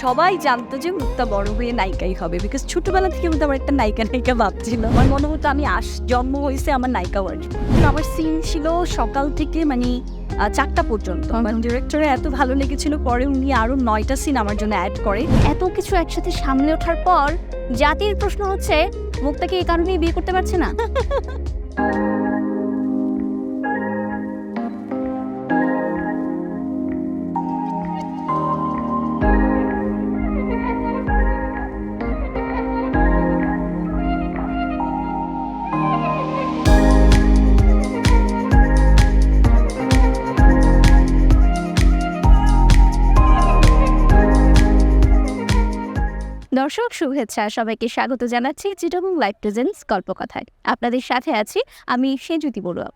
সবাই জানতো যে মুক্তা বড় হয়ে নায়িকাই হবে বিকজ ছোটবেলা থেকে কিন্তু আমার একটা নায়িকা নায়িকা ভাবছিল আমার মনে হতো আমি আস জন্ম হয়েছে আমার নায়িকা ওয়ার্ড আমার সিন ছিল সকাল থেকে মানে চারটা পর্যন্ত। আমার ডিরেক্টরে এত ভালো লেগেছিল পরে উনি আরও নয়টা সিন আমার জন্য অ্যাড করে। এত কিছু একসাথে সামনে ওঠার পর জাতির প্রশ্ন হচ্ছে মুক্তাকে এই কারণেই বিয়ে করতে পারছে না? দর্শক শুভেচ্ছা। সবাইকে স্বাগত জানাচ্ছি চিটগং লাইভ প্রেজেন্স গল্পকথায়। আপনাদের সাথে আছি আমি সেজুতি বড়ুয়া।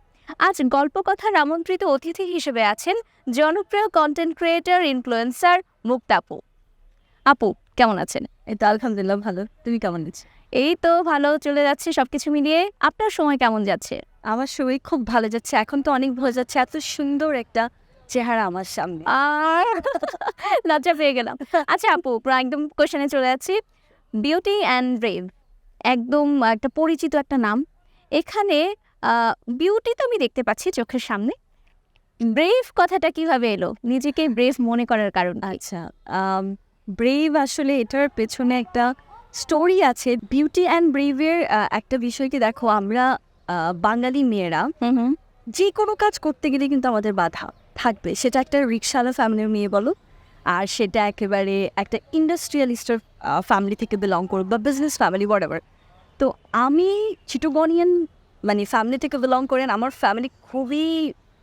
আজ গল্পকথার আমন্ত্রিত অতিথি হিসেবে আছেন জনপ্রিয় কন্টেন্ট ক্রিয়েটর ইনফ্লুয়েন্সার মুক্তাপু আপু। কেমন আছেন? এই তো আলহামদুলিল্লাহ ভালো। তুমি কেমন আছো? এই তো ভালো চলে যাচ্ছে সবকিছু মিলিয়ে। আপনার সময় কেমন যাচ্ছে? আমার শরীর খুব ভালো যাচ্ছে। এখন তো অনেক ভালো যাচ্ছে। এত সুন্দর একটা চেহারা আমার সামনে। আর লজ্জা পেয়ে গেলাম। আচ্ছা আপু একদম কোশ্চেনে চলে যাচ্ছি। বিউটি অ্যান্ড ব্রেভ একদম একটা পরিচিত একটা নাম। এখানে বিউটি তো আমি দেখতে পাচ্ছি চোখের সামনে। ব্রেভ কথাটা কীভাবে এলো? নিজেকে ব্রেভ মনে করার কারণ আচ্ছা ব্রেভ আসলে এটার পেছনে একটা স্টোরি আছে। বিউটি অ্যান্ড ব্রেভের একটা বিষয় কি দেখো আমরা বাঙালি মেয়েরা যে কোনো কাজ করতে গেলে কিন্তু আমাদের বাধা। থাকবে। সেটা একটা রিক্সাওয়ালা ফ্যামিলির মেয়ে বলো আর সেটা একেবারে একটা ইন্ডাস্ট্রিয়ালিস্টের ফ্যামিলি থেকে বিলং করুক বা বিজনেস ফ্যামিলি হোয়াট তো আমি চিটোগনিয়ান মানে ফ্যামিলি থেকে বিলং করেন আমার ফ্যামিলি খুবই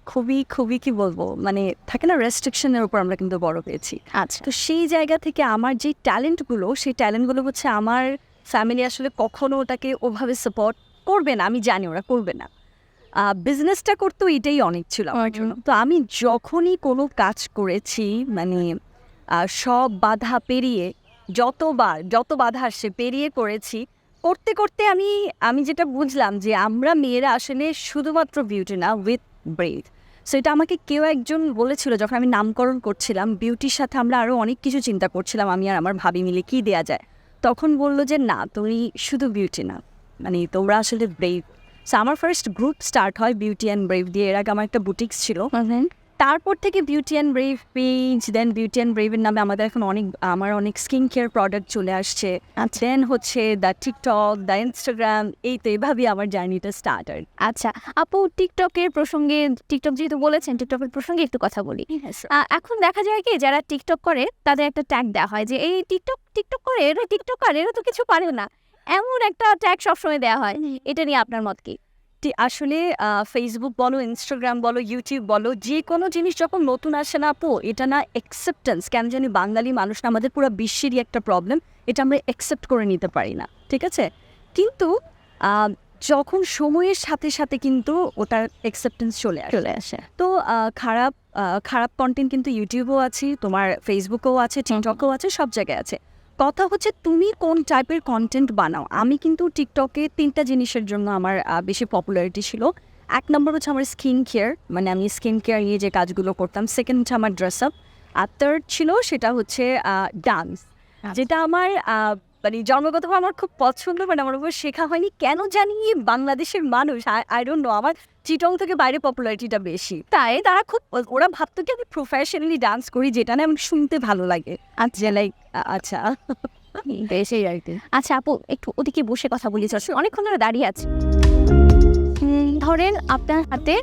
খুবই খুবই কি বলব মানে থাকে না রেস্ট্রিকশনের উপর আমরা কিন্তু বড় হয়েছি। আচ্ছা। তো সেই জায়গা থেকে আমার যে ট্যালেন্টগুলো সেই ট্যালেন্টগুলো হচ্ছে আমার ফ্যামিলি আসলে কখনো ওটাকে ওভাবে সাপোর্ট করবে না আমি জানি ওরা করবে না। বিজনেসটা করতেও এটাই অনেক ছিল আমার জন্য। তো আমি যখনই কোনো কাজ করেছি মানে সব বাধা পেরিয়ে যতবার যত বাধা আসছে পেরিয়ে করেছি করতে করতে আমি আমি যেটা বুঝলাম যে আমরা মেয়েরা আসলে শুধুমাত্র বিউটি না উইথ ব্রেথ সো এটা আমাকে কেউ একজন বলেছিল যখন আমি নামকরণ করছিলাম বিউটির সাথে আমরা আরও অনেক কিছু চিন্তা করছিলাম আমি আর আমার ভাবি মিলে কী দেয়া যায়। তখন বলল যে না তুমি শুধু বিউটি না মানে তোমরা আসলে ব্রেভ সো আমার ফার্স্ট গ্রুপ স্টার্ট হয় বিউটি অ্যান্ড ব্রেভ দিয়ে। এর আগে আমার একটা বুটিক্স ছিল। তারপর থেকে beauty and brave page then beauty and ব্রেভের নামে আমাদের এখন অনেক আমার অনেক স্কিন কেয়ার প্রোডাক্ট চলে আসছে। দেন হচ্ছে দ্য টিকটক দ্য ইনস্টাগ্রাম এই তো এভাবেই আমার জার্নিটা স্টার্ট আর আচ্ছা আপু টিকটকের প্রসঙ্গে টিকটক যেহেতু বলেছেন টিকটকের প্রসঙ্গে একটু কথা বলি। এখন দেখা যায় কি যারা টিকটক করে তাদের একটা ট্যাগ দেওয়া হয় যে এই টিকটক টিকটক করে এরা টিকটকার এরা তো কিছু পারে না। এমন একটা ট্যাগ সবসময় দেওয়া হয়। এটা নিয়ে আপনার মত কি? আসলে ফেসবুক বলো ইনস্টাগ্রাম বলো ইউটিউব বলো যে কোনো জিনিস যখন নতুন আসে না আপু এটা না অ্যাকসেপ্টেন্স কেন জানি বাঙালি মানুষ না আমাদের পুরো বিশ্বেরই একটা প্রবলেম এটা আমরা অ্যাকসেপ্ট করে নিতে পারি না ঠিক আছে? কিন্তু যখন সময়ের সাথে সাথে কিন্তু ওটার অ্যাকসেপ্টেন্স চলে আসে। চলে আসে। তো খারাপ খারাপ কন্টেন্ট কিন্তু ইউটিউবেও আছে তোমার ফেসবুকেও আছে টিকটকেও আছে সব জায়গায় আছে। কথা হচ্ছে তুমি কোন টাইপের কন্টেন্ট বানাও? আমি কিন্তু টিকটকে তিনটা জিনিসের জন্য আমার বেশি পপুলারিটি ছিল। এক নম্বর হচ্ছে আমার স্কিন কেয়ার মানে আমি স্কিন কেয়ার নিয়ে যে কাজগুলো করতাম। সেকেন্ড হচ্ছে আমার ড্রেস আপ আর থার্ড ছিল সেটা হচ্ছে ডান্স যেটা আমার মানে জন্মগতভাবে আমার খুব পছন্দ মানে আমার উপর শেখা হয়নি। কেন জানি বাংলাদেশের মানুষ আই ডোন্ট নো আমার চিটং থেকে বাইরে পপুলারিটিটা বেশি। তাই তারা খুব ওরা ভাবতো কি আমি প্রফেশনালি ডান্স করি যেটা না আমার শুনতে ভালো লাগে। আচ্ছা লাইক আচ্ছা। বেশই আর কি। আচ্ছা আপু একটু ওদিকে বসে কথা বলি। চল অনেকক্ষণ ধরে দাঁড়িয়ে আছে। ধরেন আপনার হাতে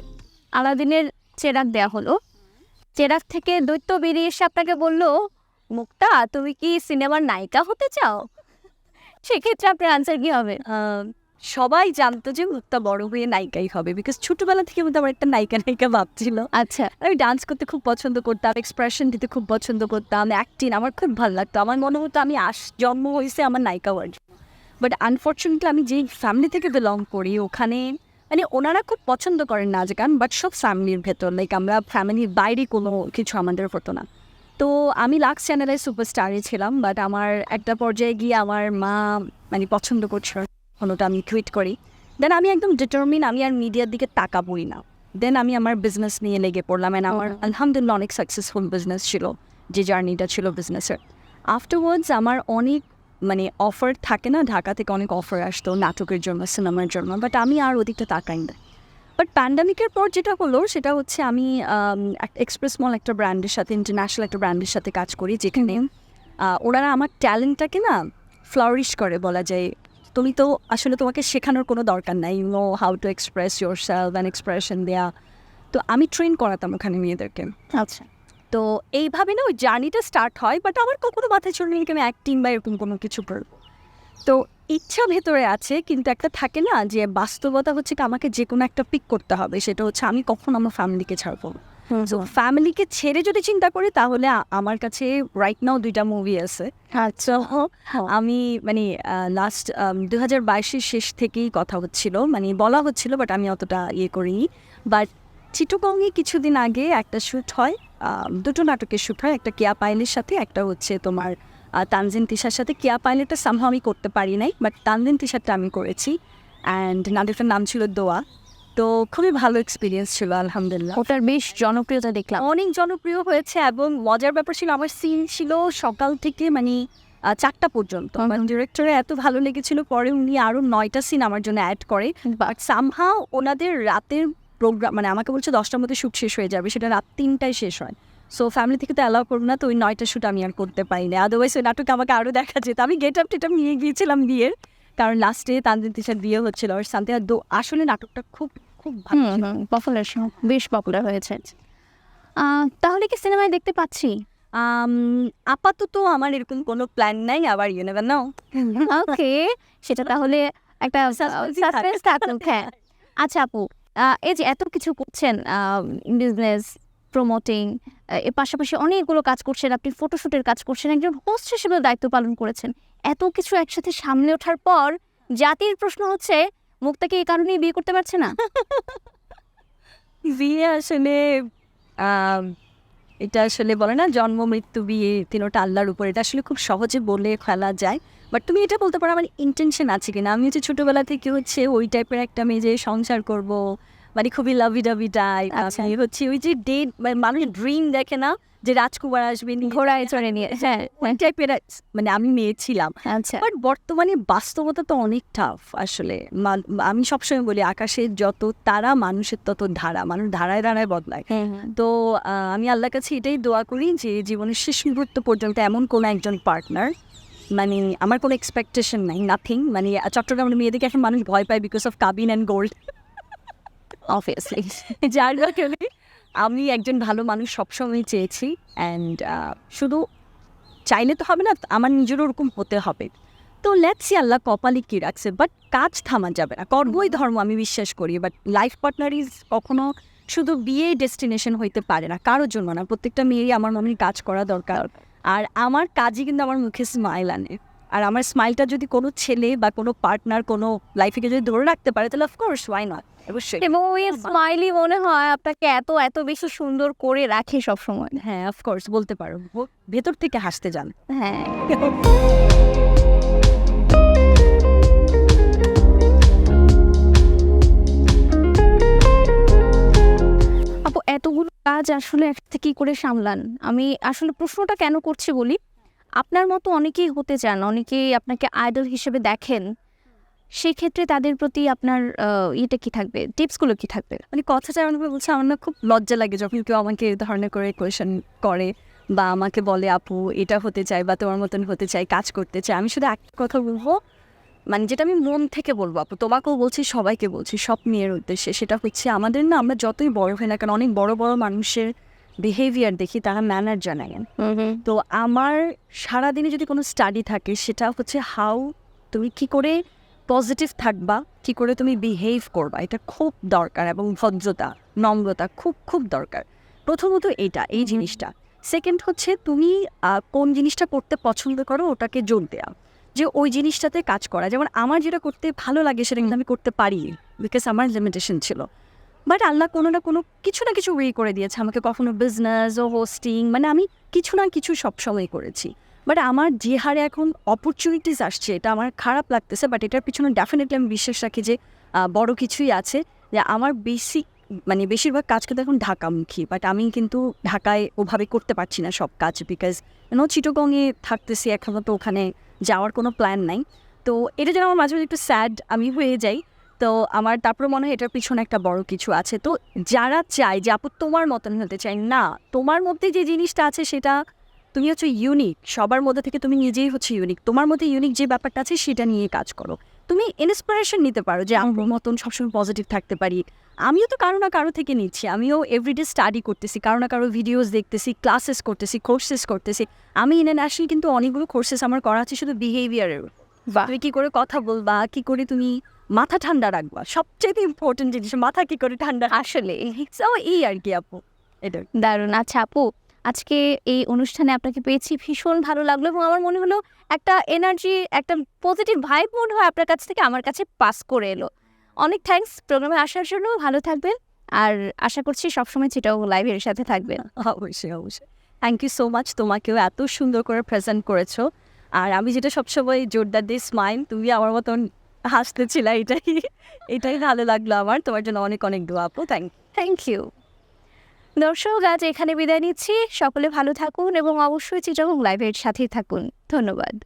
আলাদিনের চেরাক দেয়া হলো। চেরাক থেকে দৈত্য বেরিয়ে এসে আপনাকে বলল মুক্তা তুমি কি সিনেমার নায়িকা হতে চাও? সেক্ষেত্রে আপনার আনসার কি হবে? সবাই জানতো যে মুক্তা বড় হয়ে নায়িকাই হবে বিকজ ছোটবেলা থেকে কিন্তু আমার একটা নায়িকা নায়িকা ভাবছিল আচ্ছা। আমি ডান্স করতে খুব পছন্দ করতাম এক্সপ্রেশন দিতে খুব পছন্দ করতাম অ্যাক্টিং আমার খুব ভালো লাগতো। আমার মনে হতো আমি আস জন্ম হয়েছে আমার নায়িকা ওয়ার্ড বাট আনফর্চুনেটলি আমি যেই ফ্যামিলি থেকে বিলং করি ওখানে মানে ওনারা খুব পছন্দ করেন নাচ গান বাট সব ফ্যামিলির ভেতর লাইক আমরা ফ্যামিলির বাইরে কোনো কিছু আমাদের হতো না। তো আমি লাক্স চ্যানেলে সুপারস্টারে ছিলাম বাট আমার একটা পর্যায়ে গিয়ে আমার মা মানে পছন্দ করছে। ওটা আমি টুইট করি। দেন আমি একদম ডিটারমিন আমি আর মিডিয়ার দিকে তাকাবই না। দেন আমি আমার বিজনেস নিয়ে লেগে পড়লাম অ্যান্ড আমার আলহামদুলিল্লাহ অনেক সাকসেসফুল বিজনেস ছিল যে জার্নিটা ছিল বিজনেসের আফটারওয়ার্ডস আমার অনেক মানে অফার থাকে না ঢাকা থেকে অনেক অফার আসতো নাটকের জন্য সিনেমার জন্য বাট আমি আর ওদিকটা তাকাই না। বাট প্যান্ডামিকের পর যেটা হলো সেটা হচ্ছে আমি এক্সপ্রেস মল একটা ব্র্যান্ডের সাথে ইন্টারন্যাশনাল একটা ব্র্যান্ডের সাথে কাজ করি যেখানে ওনারা আমার ট্যালেন্টটাকে না ফ্লারিশ করে বলা যায় তুমি তো আসলে তোমাকে শেখানোর কোনো দরকার নাই। You know how to express yourself and expression দেয়া। তো আমি ট্রেন করাতাম ওখানে মেয়েদেরকে। আচ্ছা। তো এইভাবে না ওই জার্নিটা স্টার্ট হয় বাট আমার কখনো মাথায় ছিল না আমি অ্যাক্টিং বা এরকম কোনো কিছু করব। তো ইচ্ছা ভেতরে আছে কিন্তু একটা থাকে না যে বাস্তবতা হচ্ছে কি আমাকে যে কোনো একটা পিক করতে হবে। সেটা হচ্ছে আমি কখন আমার ফ্যামিলিকে ছাড়বো। তো ফ্যামিলিকে ছেড়ে যদি চিন্তা করি তাহলে আমার কাছে রাইট নাও দুইটা মুভি আছে। আচ্ছা। আমি মানে লাস্ট দু হাজার বাইশের শেষ থেকেই কথা হচ্ছিল। মানে বলা হচ্ছিল বাট আমি অতটা ইয়ে করিনি। বাট চিটুকংয়ে কিছুদিন আগে একটা শ্যুট হয় দুটো নাটকের শ্যুট হয়। একটা কেয়া পাইলের সাথে একটা হচ্ছে তোমার তানজিন তিশার সাথে। কেয়া পাইলেটটা সামহ আমি করতে পারি নাই বাট তানজিন তিশারটা আমি করেছি। অ্যান্ড নাটকটার নাম ছিল দোয়া। তো খুবই ভালো এক্সপিরিয়েন্স ছিল আলহামদুলিল্লাহ। ওটার বেশ জনপ্রিয়তা দেখলাম। অনেক জনপ্রিয় হয়েছে এবং মজার ব্যাপার ছিল আমার সিন ছিল সকাল থেকে মানে চারটা পর্যন্ত। হুম। মানে ডিরেক্টরে এত ভালো লেগেছিল পরে উনি আরও নয়টা সিন আমার জন্য অ্যাড করে বাট সামহাও ওনাদের রাতের প্রোগ্রাম মানে আমাকে বলছে দশটার মধ্যে শ্যুট শেষ হয়ে যাবে সেটা রাত তিনটায় শেষ হয়। সো ফ্যামিলি থেকে তো অ্যালাউ করব না তো ওই নয়টা শ্যুট আমি আর করতে পারি না। আদারওয়াইজ ওই নাটকে আমাকে আরও দেখা যেত। আমি গেট আপ টেটআপ নিয়ে গিয়েছিলাম বিয়ের কারণ লাস্টে তানজিন তিশার বিয়ে হচ্ছিল। আর দো- আসলে নাটকটা খুব খুব। পপুলার বেশ পপুলার হয়েছে। তাহলে কি সিনেমায় দেখতে পাচ্ছি? আপাতত আমার এরকম কোনো প্ল্যান নাই আবার ইউ নেভার নাও ওকে সেটা তাহলে একটা সাসপেন্স থাকুক হ্যাঁ। আচ্ছা আপু এই যে এত কিছু করছেন বিজনেস প্রমোটিং এর পাশাপাশি অনেকগুলো কাজ করছেন আপনি ফটোশুটের কাজ করছেন একজন হোস্ট হিসেবে দায়িত্ব পালন করেছেন। এত কিছু একসাথে সামলে ওঠার পর জাতির প্রশ্ন হচ্ছে মুক্তাকে এই কারণেই বিয়ে করতে পারছে না? বিয়ে আসলে এটা আসলে বলে না জন্ম মৃত্যু বিয়ে তিনোটা আল্লাহর উপর। এটা আসলে খুব সহজে বলে ফেলা যায়। বাট তুমি এটা বলতে পারো আমার ইন্টেনশন আছে কিনা? আমি হচ্ছে ছোটোবেলা থেকে হচ্ছে ওই টাইপের একটা মেয়ে যে সংসার করব মানে খুবই লাভি ডাভি টাইপ আচ্ছা। হচ্ছে ওই যে ডেট মানুষ ড্রিম দেখে না যে রাজকুমার আসবে নিয়ে ঘোড়ায় চড়ে নিয়ে হ্যাঁ টাইপের মানে আমি মেয়ে ছিলাম। আচ্ছা। বাট বর্তমানে বাস্তবতা তো অনেক টাফ আসলে। আমি সবসময় বলি আকাশের যত তারা মানুষের তত ধারা। মানুষ ধারায় ধারায় বদলায়। হ্যাঁ হ্যাঁ। তো আমি আল্লাহর কাছে এটাই দোয়া করি যে জীবনের শেষ মুহূর্ত পর্যন্ত এমন কোনো একজন পার্টনার মানে আমার কোনো এক্সপেকটেশন নাই নাথিং মানে চট্টগ্রামের মেয়েদেরকে এখন মানুষ ভয় পায় বিকজ অফ কাবিন অ্যান্ড গোল্ড অবভিয়াসলি যার কারণে আমি একজন ভালো মানুষ সবসময় চেয়েছি অ্যান্ড শুধু চাইলে তো হবে না আমার নিজেরও ওরকম হতে হবে। তো লেটসি আল্লাহ কপালে কী রাখছে বাট কাজ থামা যাবে না। কর্মই ধর্ম আমি বিশ্বাস করি বাট লাইফ পার্টনার ইজ কখনো শুধু বিয়ে ডেস্টিনেশন হইতে পারে না কারোর জন্য না। প্রত্যেকটা মেয়েরই আমার মনে কাজ করা দরকার। আর আমার কাজই কিন্তু আমার মুখে স্মাইল আনে। আর আমার স্মাইলটা যদি কোনো ছেলে বা কোনো পার্টনার কোনো লাইফে যদি ধরে রাখতে পারে তাহলে অফকোর্স ওয়াই নট অবশ্যই। এবং ওই স্মাইলি মনে হয় আপনাকে এত এত বেশি সুন্দর করে রাখে সব সময় হ্যাঁ অফকোর্স বলতে পারো। ভেতর থেকে হাসতে যান হ্যাঁ। আপু এতগুলো কাজ আসলে একসাথে কি করে সামলান? আমি আসলে প্রশ্নটা কেন করছি বলি আপনার মতো অনেকেই হতে চান, অনেকেই আপনাকে আইডল হিসেবে দেখেন সেই ক্ষেত্রে তাদের প্রতি আপনার ইয়েটা কি থাকবে? টিপসগুলো কি থাকবে? মানে কথাটা এমন করে বলছে, আমার না খুব লজ্জা লাগে যখন কেউ আমাকে ধরনের করে কোয়েশন করে বা আমাকে বলে, আপু, এটা হতে চাই বা তোমার মতন হতে চাই, কাজ করতে চাই। আমি শুধু একটা কথা বলব মানে যেটা আমি মন থেকে বলব, আপু, তোমাকেও বলছি, সবাইকে বলছি, সব মেয়ের উদ্দেশ্যে, সেটা হচ্ছে আমাদের না আমরা যতই বড় হই না কারণ অনেক বড় বড় মানুষের বিহেভিয়ার দেখি তারা ম্যানার জানায় তো আমার সারাদিনে যদি কোনো স্টাডি থাকে সেটা হচ্ছে হাউ তুমি কি করে পজিটিভ থাকবা কি করে তুমি বিহেভ করবা এটা খুব দরকার এবং ভদ্রতা নম্রতা খুব খুব দরকার। প্রথমত এটা এই জিনিসটা। সেকেন্ড হচ্ছে তুমি কোন জিনিসটা করতে পছন্দ করো ওটাকে জোর দেওয়া যে ওই জিনিসটাতে কাজ করা। যেমন আমার যেটা করতে ভালো লাগে সেটা কিন্তু আমি করতে পারি বিকজ আমার লিমিটেশন ছিল। বাট আল্লাহ কোনো না কোনো কিছু না কিছু ওয়ে করে দিয়েছে। আমাকে কখনো বিজনেস ও হোস্টিং মানে আমি কিছু না কিছু সবসময় করেছি। বাট আমার যে হারে এখন অপরচুনিটিস আসছে, এটা আমার খারাপ লাগতেছে বাট এটার পিছনে ডেফিনেটলি আমি বিশ্বাস রাখি যে বড় কিছুই আছে। যে আমার বেসিক মানে বেশিরভাগ কাজ কিন্তু এখন ঢাকামুখী বাট আমি কিন্তু ঢাকায় ওভাবে করতে পারছি না সব কাজ বিকজ নো চিটোগংয়ে থাকতেছি এখনও তো ওখানে যাওয়ার কোনো প্ল্যান নাই। তো এটা যেন আমার মাঝে মাঝে একটু স্যাড আমি হয়ে যাই। তো আমার তারপরে মনে হয় এটার পিছনে একটা বড় কিছু আছে। তো যারা চায় যে আপু তোমার মতন হতে চাই। না তোমার মধ্যে যে জিনিসটা আছে সেটা তুমি হচ্ছে ইউনিক সবার মধ্যে থেকে তুমি নিজেই হচ্ছে ইউনিক তোমার মধ্যে ইউনিক যে ব্যাপারটা আছে সেটা নিয়ে কাজ করো। তুমি ইন্সপিরেশন নিতে পারো যে আমার মতন সবসময় পজিটিভ থাকতে পারি। আমিও তো কারও না কারও থেকে নিচ্ছি। আমিও এভরিডে স্টাডি করতেছি কারও না কারও ভিডিওস দেখতেছি ক্লাসেস করতেছি কোর্সেস করতেছি। আমি ইন্টারন্যাশনাল কিন্তু অনেকগুলো কোর্সেস আমার করা আছে শুধু বিহেভিয়ারের বাহ! তুমি কি করে কথা বলবা কী করে তুমি মাথা ঠান্ডা রাখবা। সবচেয়ে ইম্পর্টেন্ট জিনিস মাথা কি করে ঠান্ডা আসলে। সো এই আর কি আপু। এটা দারুণ। আচ্ছা আপু আজকে এই অনুষ্ঠানে আপনাকে পেয়েছি ভীষণ ভালো লাগল এবং আমার মনে হলো একটা এনার্জি একটা পজিটিভ ভাইব মনে হয় আপনার কাছ থেকে আমার কাছে পাস করে এলো। অনেক থ্যাঙ্কস প্রোগ্রামে আসার জন্য। ভালো থাকবেন। আর আশা করছি সবসময় চিটাও লাইভের সাথে থাকবেন। অবশ্যই অবশ্যই। থ্যাংক ইউ সো মাচ তোমাকেও এত সুন্দর করে প্রেজেন্ট করেছ। আর আমি যেটা সবসময় জোরদার দিয়ে স্মাইল তুমি আমার মতন হাসতেছিলা এটাই। এটাই ভালো লাগল আমার। তোমার জন্য অনেক অনেক দোয়া আপু। থ্যাংক থ্যাংক ইউ দর্শক, আজ এখানে বিদায় নিচ্ছি। সকলে ভালো থাকুন এবং অবশ্যই চিটাগং লাইভের সাথেই থাকুন। ধন্যবাদ।